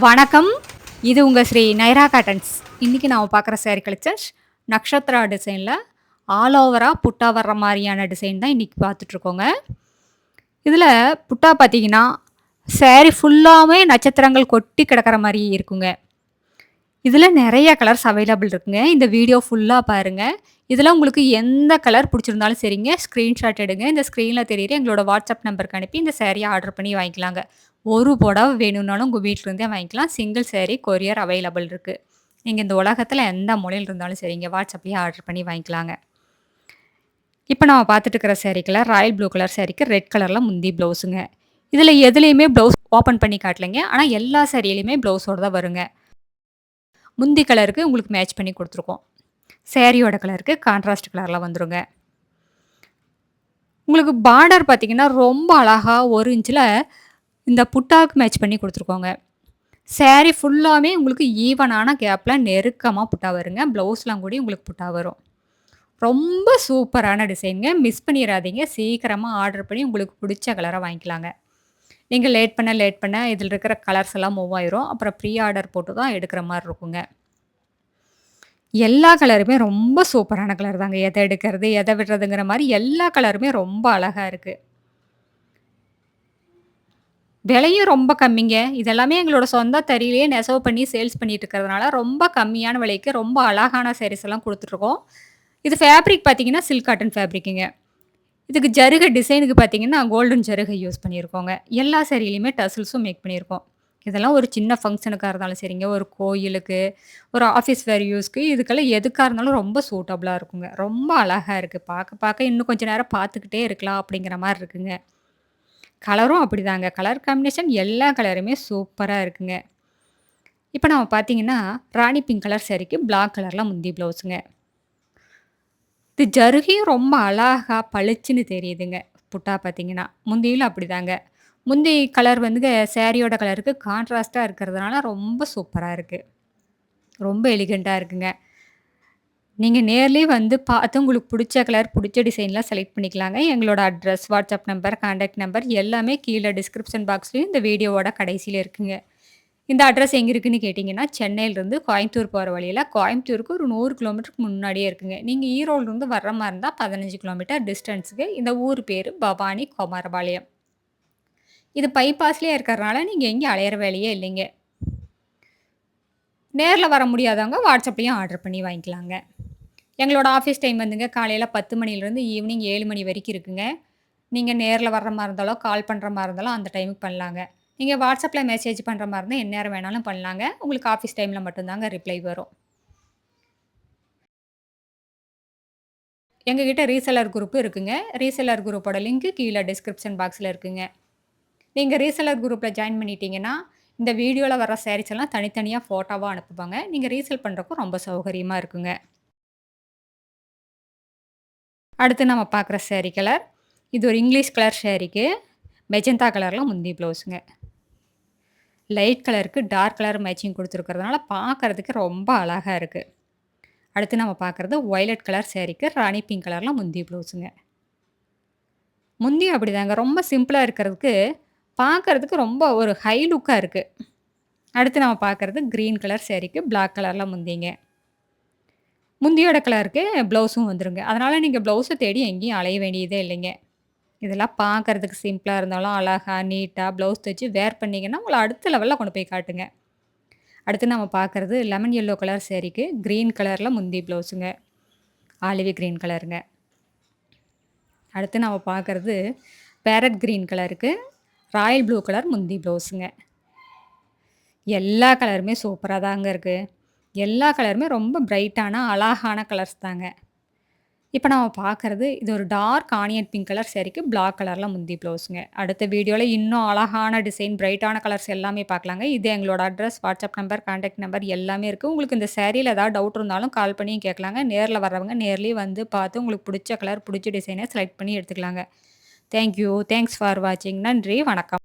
வணக்கம். இது உங்கள் ஸ்ரீ நைரா காட்டன்ஸ். இன்றைக்கி நாம் பார்க்குற சேரீ கலெக்ஷன்ஸ் நக்ஷத்ரா டிசைனில் ஆல் ஓவராக புட்டா வர்ற மாதிரியான டிசைன் தான் இன்றைக்கி பார்த்துட்ருக்கோங்க இதில் புட்டா பார்த்தீங்கன்னா சேரீ ஃபுல்லாகவே நட்சத்திரங்கள் கொட்டி கிடக்கிற மாதிரி இருக்குங்க. இதில் நிறைய கலர்ஸ் அவைலபிள் இருக்குங்க. இந்த வீடியோ ஃபுல்லாக பாருங்கள் இதில் உங்களுக்கு எந்த கலர் பிடிச்சிருந்தாலும் சரிங்க. ஸ்க்ரீன்ஷாட் எடுங்க. இந்த ஸ்க்ரீனில் தெரியுற எங்களோட வாட்ஸ்அப் நம்பருக்கு அனுப்பி இந்த சேரீயை ஆர்டர் பண்ணி வாங்கிக்கலாங்க. ஒரு புடவை வேணும்னாலும் உங்கள் வீட்டிலேருந்தே வாங்கிக்கலாம். சிங்கிள் சேரீ கொரியர் அவைலபிள் இருக்குது நீங்கள் இந்த உலகத்தில் எந்த மொழியில் இருந்தாலும் சரிங்க வாட்ஸ்அப்லேயே ஆர்டர் பண்ணி வாங்கிக்கலாங்க. இப்போ நம்ம பார்த்துட்டு இருக்கிற saree ராயல் ப்ளூ கலர் சேரீக்கு ரெட் கலரில் முந்தி ப்ளவுஸுங்க இதில் எதுலேயுமே ப்ளவுஸ் ஓப்பன் பண்ணி காட்டலைங்க. ஆனால் எல்லா சேரீலையுமே ப்ளவுஸோட தான் வருங்க. முந்தி கலருக்கு உங்களுக்கு மேட்ச் பண்ணி கொடுத்துருக்கோம். சேரீயோட கலருக்கு கான்ட்ராஸ்ட் கலரில் வந்துருங்க. உங்களுக்கு பார்டர் பார்த்திங்கன்னா ரொம்ப அழகாக ஒரு இன்ச்சில் இந்த புட்டாவுக்கு மேட்ச் பண்ணி கொடுத்துருக்கோங்க. சேரீ ஃபுல்லாகவே உங்களுக்கு ஈவனான கேப்பில் நெருக்கமாக புட்டா வருங்க. ப்ளவுஸ்லாம் கூட உங்களுக்கு புட்டா வரும். ரொம்ப சூப்பரான டிசைனுங்க மிஸ் பண்ணிடாதீங்க சீக்கிரமாக ஆர்டர் பண்ணி உங்களுக்கு பிடிச்ச கலரை வாங்கிக்கலாங்க. நீங்கள் லேட் பண்ண லேட் பண்ண இதில் இருக்கிற கலர்ஸ் எல்லாம் மூவ் ஆயிரும். அப்புறம் ப்ரீ ஆர்டர் போட்டு தான் எடுக்கிற மாதிரி இருக்குங்க. எல்லா கலருமே ரொம்ப சூப்பரான கலர் தாங்க. எதை எடுக்கிறது எதை விடுறதுங்கிற மாதிரி எல்லா கலருமே ரொம்ப அழகாக இருக்குது விலையும் ரொம்ப கம்மிங்க. இதெல்லாமே எங்களோட சொந்த தறியிலேயே நெசவு பண்ணி சேல்ஸ் பண்ணிட்டு இருக்கிறதுனால ரொம்ப கம்மியான விலைக்கு ரொம்ப அழகான sarees எல்லாம் கொடுத்துட்ருக்கோம். இது ஃபேப்ரிக் பார்த்தீங்கன்னா சில்க் காட்டன் ஃபேப்ரிக்குங்க இதுக்கு ஜருகை டிசைனுக்கு பார்த்தீங்கன்னா கோல்டன் ஜருகை யூஸ் பண்ணியிருக்கோங்க. எல்லா சேரீலையுமே டசில்ஸும் மேக் பண்ணியிருக்கோம். இதெல்லாம் ஒரு சின்ன ஃபங்க்ஷனுக்காக இருந்தாலும் சரிங்க. ஒரு கோயிலுக்கு ஒரு ஆஃபீஸ் வேர் யூஸ்க்கு இதுக்கெல்லாம் எதுக்காக இருந்தாலும் ரொம்ப சூட்டபுளாக இருக்குங்க. ரொம்ப அழகாக இருக்குது பார்க்க பார்க்க இன்னும் கொஞ்சம் நேரம் பார்த்துக்கிட்டே இருக்கலாம் அப்படிங்கிற மாதிரி இருக்குங்க. கலரும் அப்படிதாங்க. கலர் காம்பினேஷன் எல்லா கலருமே சூப்பராக இருக்குங்க. இப்போ நம்ம பார்த்தீங்கன்னா ராணி பிங்க் கலர் சரிக்கு பிளாக் கலரில் முந்தி ப்ளவுஸுங்க இது ஜருகையும் ரொம்ப அழகா பளிச்சுன்னு தெரியுதுங்க. புட்டா பார்த்தீங்கன்னா முந்தியிலும் அப்படிதாங்க. முந்தி கலர் வந்துங்க சேரீயோட கலருக்கு கான்ட்ராஸ்ட்டாக இருக்கிறதுனால ரொம்ப சூப்பராக இருக்குது ரொம்ப எலிகண்ட்டாக இருக்குங்க. நீங்கள் நேர்லேயே வந்து பார்த்து உங்களுக்கு பிடிச்ச கலர் பிடிச்ச டிசைன்லாம் செலக்ட் பண்ணிக்கலாங்க. எங்களோட address WhatsApp number contact number எல்லாமே கீழே டிஸ்கிரிப்ஷன் பாக்ஸ்லேயும் இந்த வீடியோவோட கடைசியில் இருக்குங்க. இந்த அட்ரஸ் எங்கே இருக்குன்னு கேட்டிங்கன்னா சென்னையிலேருந்து கோயம்புத்தூர் போகிற வழியில் கோயம்புத்தூருக்கு ஒரு நூறு கிலோமீட்டருக்கு முன்னாடியே இருக்குங்க. நீங்கள் ஈரோடுலேருந்து வர்ற மாதிரி இருந்தால் பதினஞ்சு கிலோமீட்டர் டிஸ்டன்ஸுக்கு இந்த ஊர் பேர் பவானி குமாரபாளையம். இது பைபாஸ்லேயே இருக்கிறனால நீங்கள் எங்கேயும் அலையிற வேலையே இல்லைங்க. நேரில் வர முடியாதவங்க வாட்ஸ்அப்லேயும் ஆர்டர் பண்ணி வாங்கிக்கலாங்க. எங்களோட ஆஃபீஸ் டைம் வந்துங்க காலையில் பத்து மணிலேருந்து ஈவினிங் ஏழு மணி வரைக்கும் இருக்குங்க. நீங்கள் நேரில் வர்ற மாதிரி இருந்தாலும் கால் பண்ணுற மாதிரி இருந்தாலும் அந்த டைமுக்கு பண்ணலாங்க. நீங்கள் வாட்ஸ்அப்பில் மெசேஜ் பண்ணுற மாதிரி இருந்தால் எந்நேரம் வேணாலும் பண்ணலாங்க. உங்களுக்கு ஆஃபீஸ் டைமில் மட்டும்தாங்க ரிப்ளை வரும். எங்ககிட்ட ரீசெலர் குரூப் இருக்குங்க. ரீசெலர் குரூப்போட லிங்க்கு கீழே டிஸ்கிரிப்ஷன் பாக்ஸில் இருக்குங்க. நீங்கள் ரீசெலர் குரூப்பில் ஜாயின் பண்ணிட்டீங்கன்னா இந்த வீடியோவில் வர சாரீஸ் எல்லாம் தனித்தனியாக ஃபோட்டோவாக அனுப்புவாங்க. நீங்கள் ரீசெல் பண்ணுறக்கும் ரொம்ப சௌகரியமாக இருக்குங்க. அடுத்து நம்ம பார்க்குற சேரீ கலர் இது ஒரு இங்கிலீஷ் கலர் ஷேரிக்கு மெஜந்தா கலரில் முந்தி ப்ளவுஸுங்க லைட் கலருக்கு டார்க் கலர் மேட்சிங் கொடுத்துருக்கறதுனால பார்க்கறதுக்கு ரொம்ப அழகாக இருக்குது அடுத்து நம்ம பார்க்குறது ஒய்லட் கலர் சேரீக்கு ராணி பிங்க் கலரில் முந்தி ப்ளவுஸுங்க முந்தி அப்படிதாங்க. ரொம்ப சிம்பிளாக இருக்கிறதுக்கு பார்க்கறதுக்கு ரொம்ப ஒரு ஹை லுக்காக இருக்குது அடுத்து நம்ம பார்க்குறது க்ரீன் கலர் சேரீக்கு பிளாக் கலரில் முந்திங்க. முந்தியோட கலருக்கு ப்ளவுஸும் வந்துருங்க. அதனால் நீங்கள் ப்ளவுஸை தேடி எங்கேயும் அலைய வேண்டியதே இல்லைங்க. இதெல்லாம் பார்க்கறதுக்கு சிம்பிளாக இருந்தாலும் அழகாக நீட்டாக ப்ளவுஸ் தைச்சு வேர் பண்ணிங்கன்னா உங்களை அடுத்த லெவலில் கொண்டு போய் காட்டுங்க. அடுத்து நம்ம பார்க்குறது லெமன் எல்லோ கலர் சேரீக்கு க்ரீன் கலரில் முந்தி ப்ளவுஸுங்க ஆலிவி க்ரீன் கலருங்க அடுத்து நம்ம பார்க்குறது பேரட் க்ரீன் கலருக்கு ராயல் ப்ளூ கலர் முந்தி ப்ளவுஸுங்க எல்லா கலருமே சூப்பராக தாங்க இருக்குது எல்லா கலருமே ரொம்ப பிரைட்டான அழகான கலர்ஸ் தாங்க. இப்போ நம்ம பார்க்குறது இது ஒரு டார்க் ஆனியன் பிங்க் கலர் சரிக்கு பிளாக் கலரில் முந்தி ப்ளவுஸுங்க. அடுத்த வீடியோவில் இன்னும் அழகான டிசைன் பிரைட்டான கலர்ஸ் எல்லாமே பார்க்கலாங்க இது எங்களோட address WhatsApp number contact number எல்லாமே இருக்குது உங்களுக்கு இந்த சேரீயில் ஏதாவது டவுட் இருந்தாலும் கால் பண்ணியும் கேட்கலாங்க நேரில் வர்றவங்க நேர்லேயே வந்து பார்த்து உங்களுக்கு பிடிச்ச கலர் பிடிச்ச டிசைனை செலக்ட் பண்ணி எடுத்துக்கலாங்க. தேங்க்யூ தேங்க்ஸ் ஃபார் வாட்சிங் நன்றி. வணக்கம்.